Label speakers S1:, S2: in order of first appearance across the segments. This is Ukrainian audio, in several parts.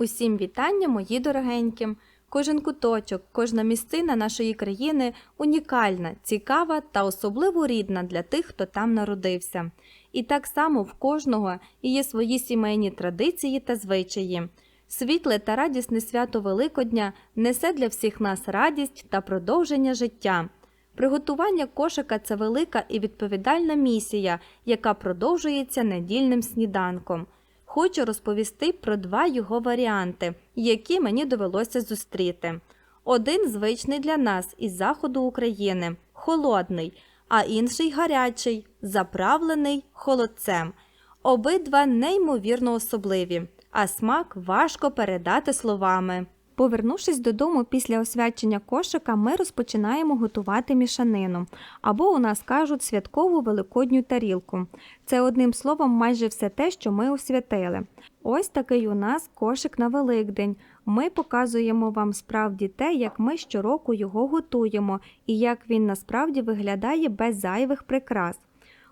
S1: Усім вітання, мої дорогенькі! Кожен куточок, кожна місцина нашої країни унікальна, цікава та особливо рідна для тих, хто там народився. І так само в кожного є свої сімейні традиції та звичаї. Світле та радісне свято Великодня несе для всіх нас радість та продовження життя. Приготування кошика це велика і відповідальна місія, яка продовжується недільним сніданком. Хочу розповісти про два його варіанти, які мені довелося зустріти. Один звичний для нас із заходу України холодний, а інший гарячий, заправлений холодцем. Обидва неймовірно особливі, а смак важко передати словами. Повернувшись додому після освячення кошика, ми розпочинаємо готувати мішанину, або у нас кажуть святкову великодню тарілку. Це одним словом майже все те, що ми освятили. Ось такий у нас кошик на Великдень. Ми показуємо вам справді те, як ми щороку його готуємо і як він насправді виглядає без зайвих прикрас.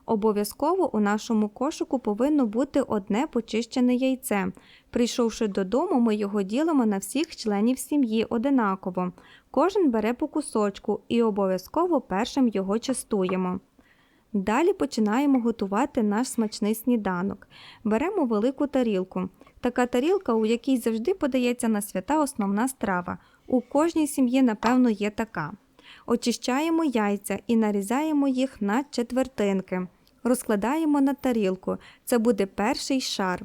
S1: Обов'язково у нашому кошику повинно бути одне почищене яйце. Прийшовши додому, ми його ділимо на всіх членів сім'ї одинаково. Кожен бере по кусочку і обов'язково першим його частуємо. Далі починаємо готувати наш смачний сніданок. Беремо велику тарілку. Така тарілка, у якій завжди подається на свята основна страва. У кожній сім'ї, напевно, є така. Очищаємо яйця і нарізаємо їх на четвертинки. Розкладаємо на тарілку. Це буде перший шар.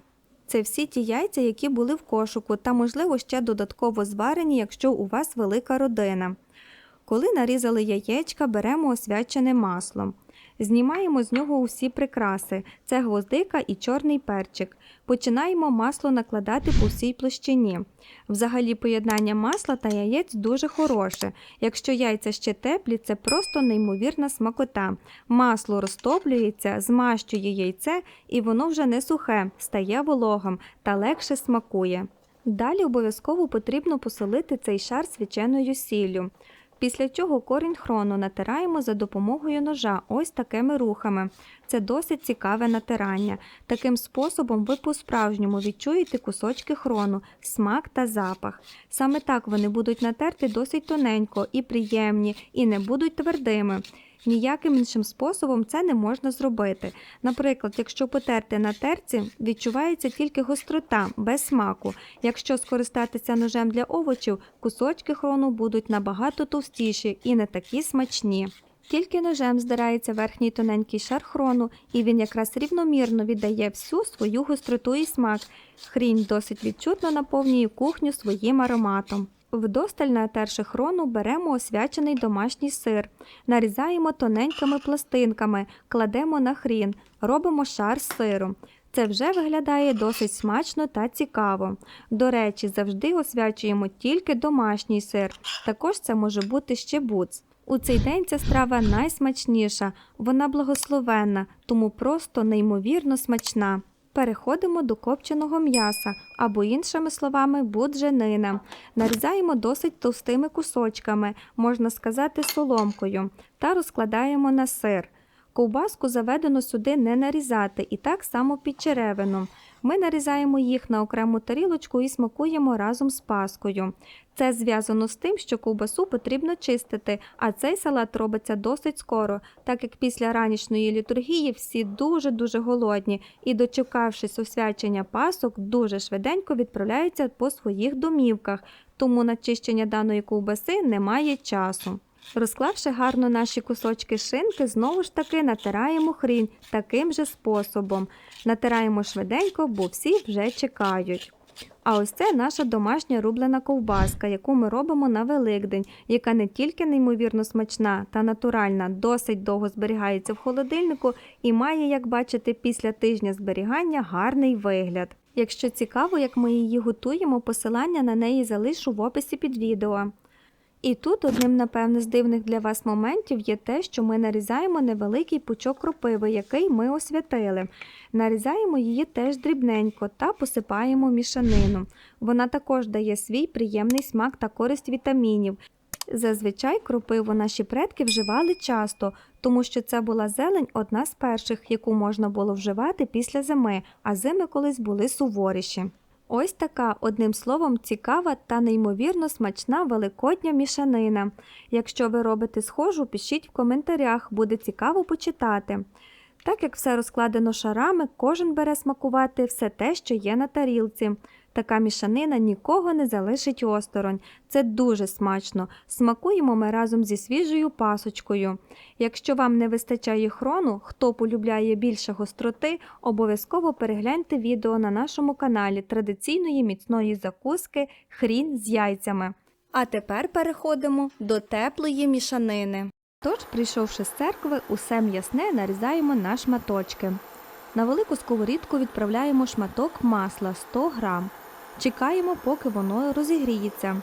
S1: Це всі ті яйця, які були в кошику, та, можливо, ще додатково зварені, якщо у вас велика родина. Коли нарізали яєчка, беремо освячене масло. Знімаємо з нього усі прикраси це гвоздика і чорний перчик. Починаємо масло накладати по всій площині. Взагалі, поєднання масла та яєць дуже хороше. Якщо яйця ще теплі, це просто неймовірна смакота. Масло розтоплюється, змащує яйце, і воно вже не сухе, стає вологим та легше смакує. Далі обов'язково потрібно посолити цей шар свяченою сіллю. Після чого корінь хрону натираємо за допомогою ножа ось такими рухами. Це досить цікаве натирання. Таким способом ви по-справжньому відчуєте кусочки хрону, смак та запах. Саме так вони будуть натерти досить тоненько і приємні, і не будуть твердими. Ніяким іншим способом це не можна зробити. Наприклад, якщо потерти на терці, відчувається тільки гострота, без смаку. Якщо скористатися ножем для овочів, кусочки хрону будуть набагато товстіші і не такі смачні. Тільки ножем здирається верхній тоненький шар хрону, і він якраз рівномірно віддає всю свою гостроту і смак. Хрінь досить відчутно наповнює кухню своїм ароматом. Вдосталь натерши хрону беремо освячений домашній сир, нарізаємо тоненькими пластинками, кладемо на хрін, робимо шар з сиру. Це вже виглядає досить смачно та цікаво. До речі, завжди освячуємо тільки домашній сир. Також це може бути ще буц. У цей день ця страва найсмачніша, вона благословенна, тому просто неймовірно смачна. Переходимо до копченого м'яса або, іншими словами, будженина. Нарізаємо досить товстими кусочками, можна сказати, соломкою, та розкладаємо на сир. Ковбаску заведено сюди не нарізати і так само під черевину. Ми нарізаємо їх на окрему тарілочку і смакуємо разом з паскою. Це зв'язано з тим, що ковбасу потрібно чистити, а цей салат робиться досить скоро, так як після ранішньої літургії всі дуже-дуже голодні і, дочекавшись освячення пасок, дуже швиденько відправляються по своїх домівках, тому на чищення даної ковбаси немає часу. Розклавши гарно наші кусочки шинки, знову ж таки натираємо хрінь таким же способом. Натираємо швиденько, бо всі вже чекають. А ось це наша домашня рублена ковбаска, яку ми робимо на Великдень, яка не тільки неймовірно смачна та натуральна, досить довго зберігається в холодильнику і має, як бачите, після тижня зберігання гарний вигляд. Якщо цікаво, як ми її готуємо, посилання на неї залишу в описі під відео. І тут одним, напевне, з дивних для вас моментів є те, що ми нарізаємо невеликий пучок кропиви, який ми освятили. Нарізаємо її теж дрібненько та посипаємо мішанину. Вона також дає свій приємний смак та користь вітамінів. Зазвичай кропиву наші предки вживали часто, тому що це була зелень одна з перших, яку можна було вживати після зими, а зими колись були суворіші. Ось така, одним словом, цікава та неймовірно смачна великодня мішанина. Якщо ви робите схожу, пишіть в коментарях, буде цікаво почитати. Так як все розкладено шарами, кожен бере смакувати все те, що є на тарілці. Така мішанина нікого не залишить осторонь. Це дуже смачно. Смакуємо ми разом зі свіжою пасочкою. Якщо вам не вистачає хрону, хто полюбляє більше гостроти, обов'язково перегляньте відео на нашому каналі традиційної міцної закуски хрін з яйцями. А тепер переходимо до теплої мішанини. Тож, прийшовши з церкви, усе м'ясне нарізаємо на шматочки. На велику сковорідку відправляємо шматок масла 100 грам. Чекаємо, поки воно розігріється.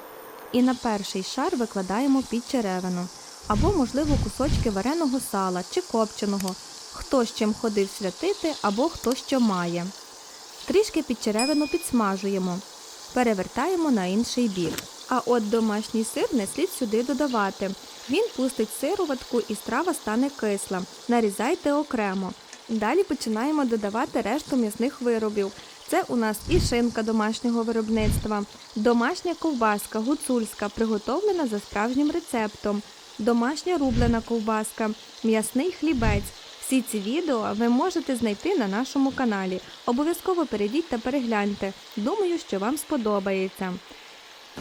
S1: І на перший шар викладаємо під черевину або, можливо, кусочки вареного сала чи копченого, хто з чим ходив святити або хто що має. Трішки під черевину підсмажуємо, перевертаємо на інший бік. А от домашній сир не слід сюди додавати. Він пустить сироватку і страва стане кисла. Нарізайте окремо. Далі починаємо додавати решту м'ясних виробів. Це у нас і шинка домашнього виробництва, домашня ковбаска гуцульська, приготовлена за справжнім рецептом, домашня рублена ковбаска, м'ясний хлібець. Всі ці відео ви можете знайти на нашому каналі. Обов'язково перейдіть та перегляньте. Думаю, що вам сподобається.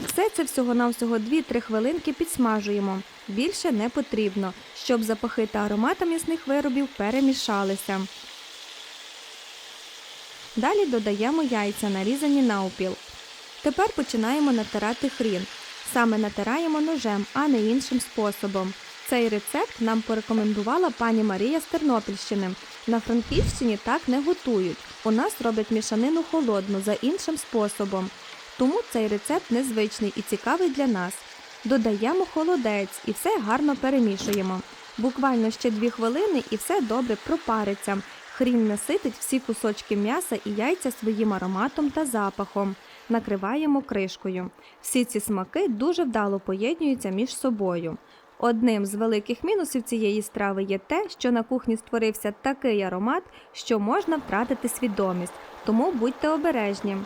S1: Все це всього-навсього 2-3 хвилинки підсмажуємо. Більше не потрібно, щоб запахи та аромати м'ясних виробів перемішалися. Далі додаємо яйця, нарізані навпіл. Тепер починаємо натирати хрін. Саме натираємо ножем, а не іншим способом. Цей рецепт нам порекомендувала пані Марія з Тернопільщини. На Франківщині так не готують. У нас роблять мішанину холодну за іншим способом. Тому цей рецепт незвичний і цікавий для нас. Додаємо холодець і все гарно перемішуємо. Буквально ще 2 хвилини і все добре пропариться. Хрін наситить всі кусочки м'яса і яйця своїм ароматом та запахом. Накриваємо кришкою. Всі ці смаки дуже вдало поєднуються між собою. Одним з великих мінусів цієї страви є те, що на кухні створився такий аромат, що можна втратити свідомість, тому будьте обережні.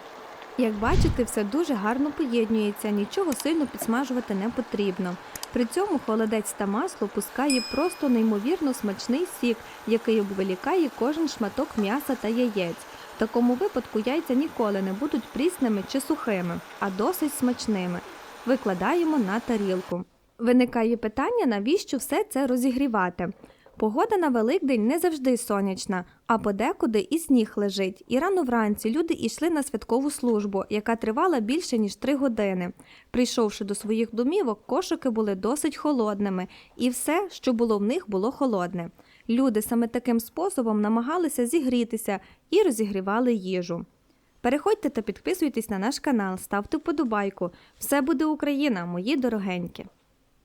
S1: Як бачите, все дуже гарно поєднується, нічого сильно підсмажувати не потрібно. При цьому холодець та масло пускає просто неймовірно смачний сік, який обволікає кожен шматок м'яса та яєць. В такому випадку яйця ніколи не будуть прісними чи сухими, а досить смачними. Викладаємо на тарілку. Виникає питання, навіщо все це розігрівати. Погода на Великдень не завжди сонячна, а подекуди і сніг лежить. І рано вранці люди йшли на святкову службу, яка тривала більше ніж три години. Прийшовши до своїх домівок, кошики були досить холодними, і все, що було в них, було холодне. Люди саме таким способом намагалися зігрітися і розігрівали їжу. Переходьте та підписуйтесь на наш канал, ставте вподобайку. Все буде Україна, мої дорогенькі!